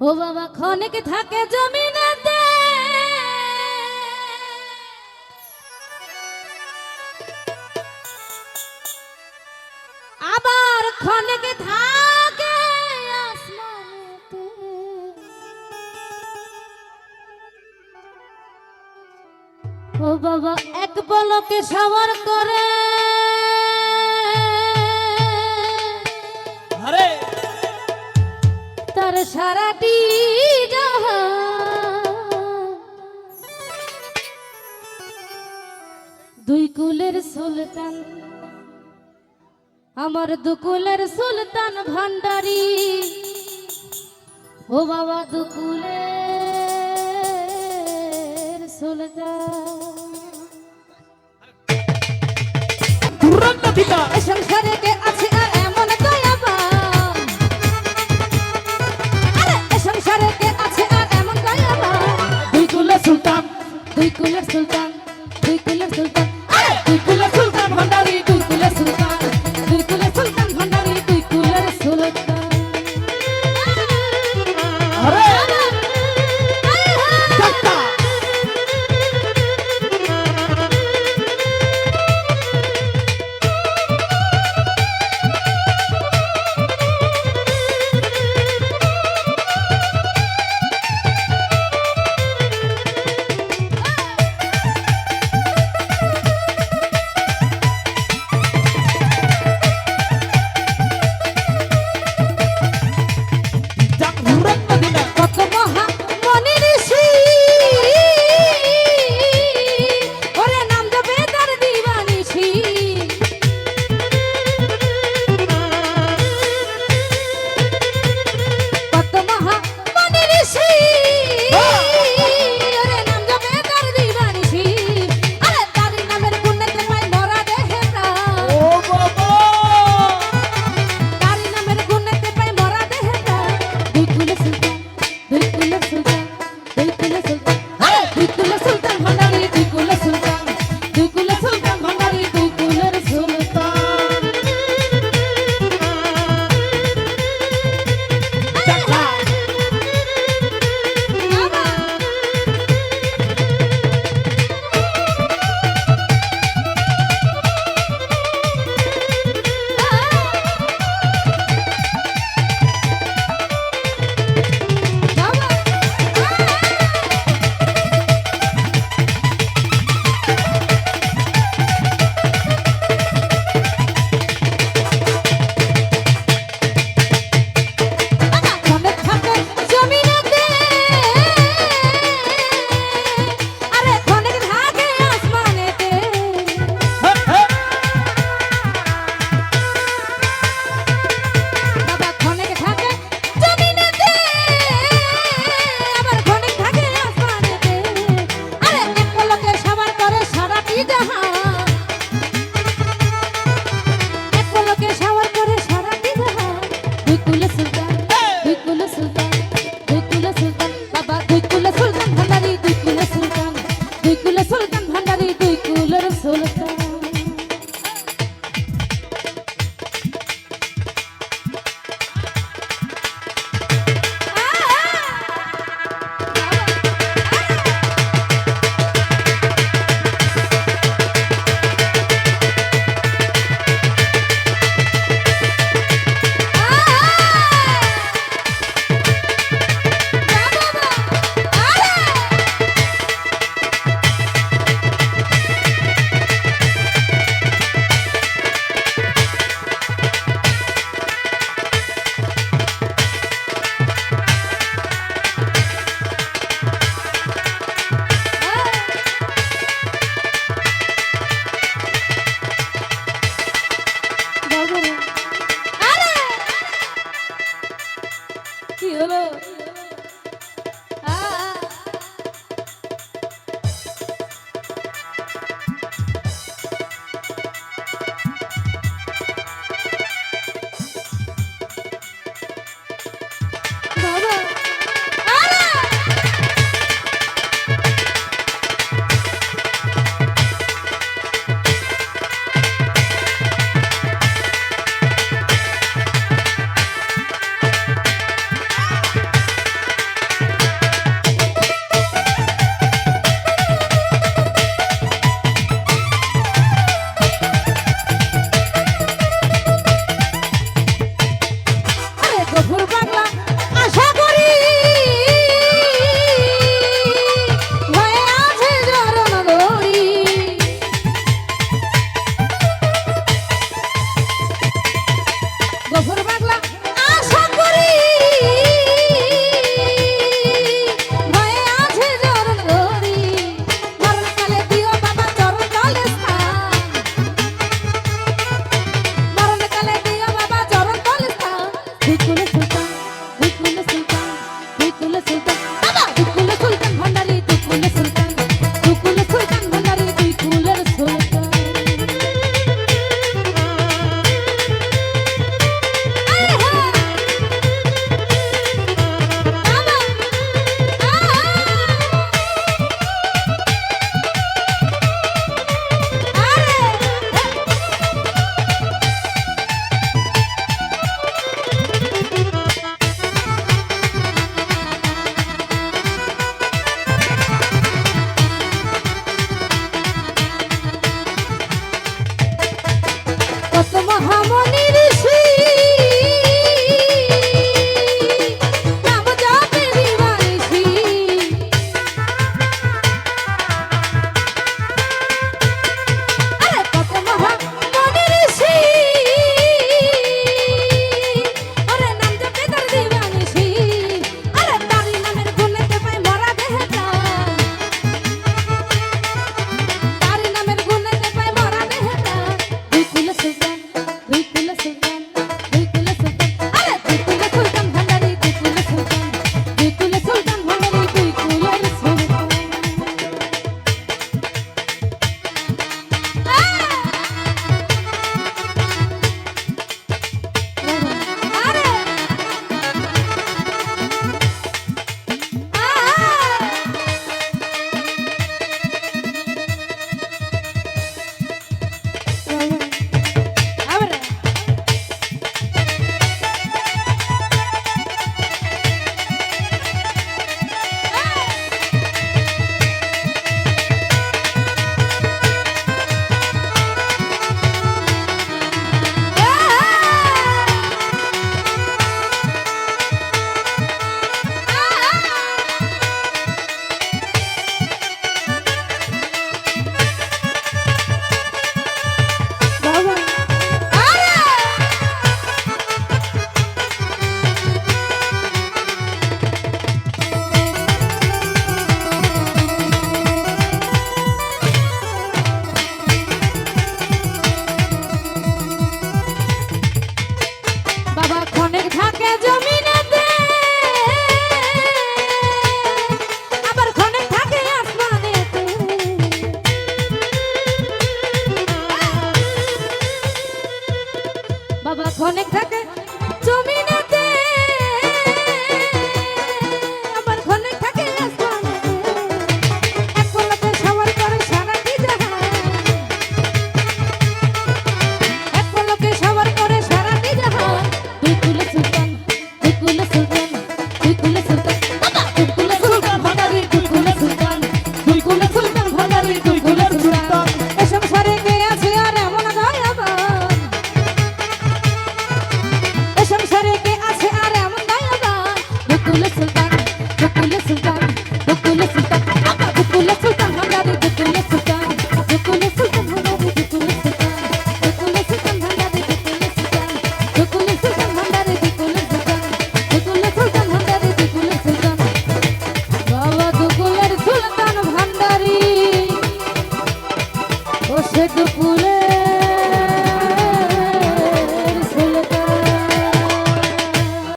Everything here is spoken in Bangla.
ও বাবা খনিক থাকে জমিনেতে। আবার খনিক থাকে আসমানেতে। ও বাবা, এক পলকে সবার করে। তোর সারাটি দুই কুলের সুলতান আমার দুকুলের সুলতান ভান্ডারি। ও বাবা দুকুলের সুলতান।